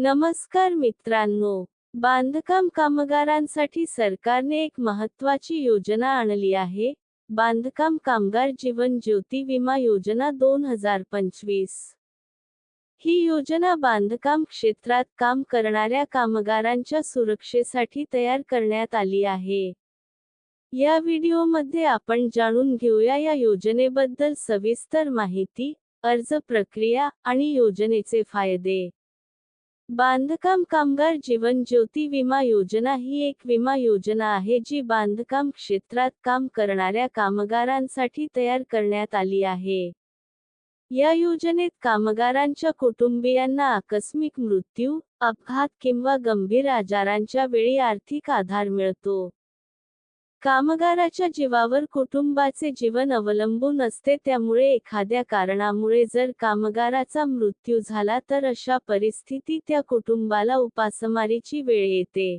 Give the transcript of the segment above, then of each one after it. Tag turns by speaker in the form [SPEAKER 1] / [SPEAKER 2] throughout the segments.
[SPEAKER 1] नमस्कार मित्रांनो. बांधकाम कामगारांसाठी सरकारने एक महत्त्वाची योजना आणली आहे. बांधकाम कामगार जीवन ज्योती विमा योजना दोन हजार पंचवीस. ही योजना बांधकाम क्षेत्रात काम करणाऱ्या कामगारांच्या सुरक्षेसाठी तयार करण्यात आली आहे. या व्हिडिओमध्ये आपण जाणून घेऊया या योजनेबद्दल सविस्तर माहिती अर्ज प्रक्रिया आणि योजनेचे फायदे. बांधकाम कामगार जीवन ज्योती विमा योजना ही एक विमा योजना आहे जी बांधकाम क्षेत्रात काम करणाऱ्या कामगारांसाठी तयार करण्यात आली आहे. या योजनेत कामगारांच्या कुटुंबियांना आकस्मिक मृत्यू अपघात किंवा गंभीर आजारांच्या वेळी आर्थिक आधार मिळतो. कामगाराच्या जीवावर कुटुंबाचे जीवन अवलंबून असते त्यामुळे एखाद्या कारणामुळे जर कामगाराचा मृत्यू झाला तर अशा परिस्थितीत त्या कुटुंबाला उपासमारीची वेळ येते.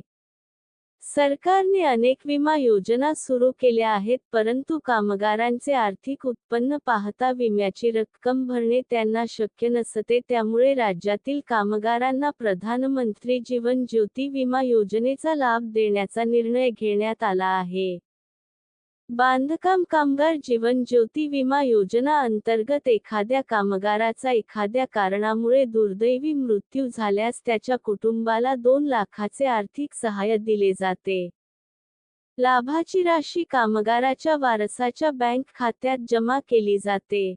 [SPEAKER 1] सरकारने अनेक विमा योजना सुरू केल्या आहेत परंतु कामगारांचे आर्थिक उत्पन्न पाहता विम्याची रक्कम भरणे त्यांना शक्य नसते. त्यामुळे राज्यातील कामगारांना प्रधानमंत्री जीवन ज्योती विमा योजनेचा लाभ देण्याचा निर्णय घेण्यात आला आहे. बांधकाम कामगार जीवन ज्योती विमा योजना अंतर्गत एखाद्या कामगाराचा एखाद्या कारणामुळे दुर्दैवी मृत्यू झाल्यास त्याच्या कुटुंबाला दोन लाखाचे आर्थिक सहाय्य दिले जाते. लाभाची राशी कामगाराच्या वारसाच्या बँक खात्यात जमा केली जाते.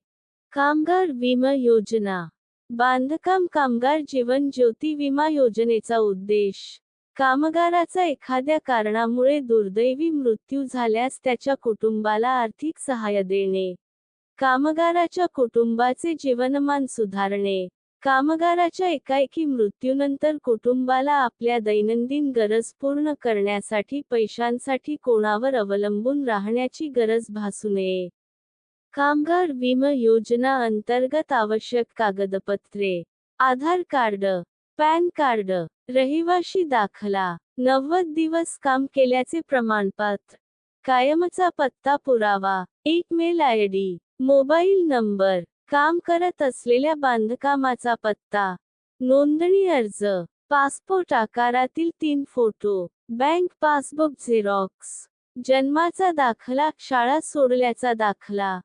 [SPEAKER 1] कामगार विमा योजना. बांधकाम कामगार जीवन ज्योती विमा योजनेचा उद्देश कामगाराचा एखाद्या कारणामुळे दुर्दैवी मृत्यू झाल्यास त्याच्या कुटुंबाला आर्थिक सहाय्य देणे. कामगाराच्या कुटुंबाचे जीवनमान सुधारणे. कामगाराच्या एकाएकी मृत्यूनंतर कुटुंबाला आपल्या दैनंदिन गरज पूर्ण करण्यासाठी पैशांसाठी कोणावर अवलंबून राहण्याची गरज भासू नये. कामगार विमा योजना अंतर्गत आवश्यक कागदपत्रे आधार कार्ड पॅन कार्ड रहिवाशी दाखला. नव्वद दिवस काम केल्याचे प्रमाणपत्र. कायमचा पत्ता पुरावा. एक mail I D mobile number. काम करत असलेल्या बांधकामाचा पत्ता. नोंदणी अर्ज. पासपोर्ट आकारातील तीन फोटो. Bank passbook Xerox. जन्माचा दाखला. शाळा सोडल्याचा दाखला.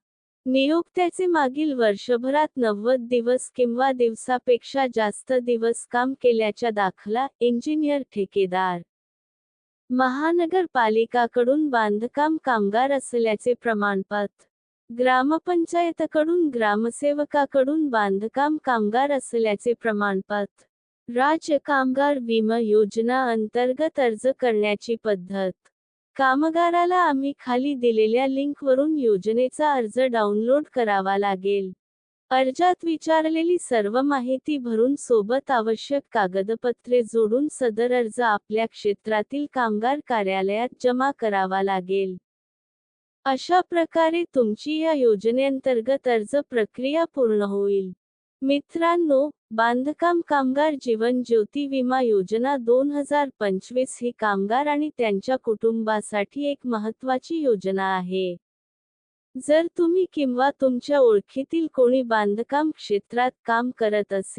[SPEAKER 1] नियोक्त्याचे मागील वर्षभरात नव्वद दिवस किंवा दिवसापेक्षा जास्त दिवस काम केल्याच्या दाखला इंजिनियर ठेकेदार. महानगरपालिकाकडून बांधकाम कामगार असल्याचे प्रमाणपत्र ग्रामपंचायतकडून ग्रामसेवकाकडून बांधकाम कामगार असल्याचे प्रमाणपत्र राज्य कामगार विमा योजना अंतर्गत अर्ज करण्याची पद्धत. कामगाराला आम्ही खाली दिलेल्या लिंकवरून योजनेचा अर्ज डाउनलोड करावा लागेल. अर्जात विचारलेली सर्व माहिती भरून सोबत आवश्यक कागदपत्रे जोडून सदर अर्ज आपल्या क्षेत्रातील कामगार कार्यालयात जमा करावा लागेल. अशा प्रकारे तुमची या योजनेअंतर्गत अर्ज प्रक्रिया पूर्ण होईल. मित्रांनो बांधकाम कामगार जीवन ज्योती विमा योजना दोन हजार पंचवीस ही कामगार आणि त्यांच्या कुटुंबासाठी एक महत्त्वाची योजना आहे. जर तुम्ही किंवा तुमच्या ओळखीतील कोणी बांधकाम क्षेत्रात काम करत असेल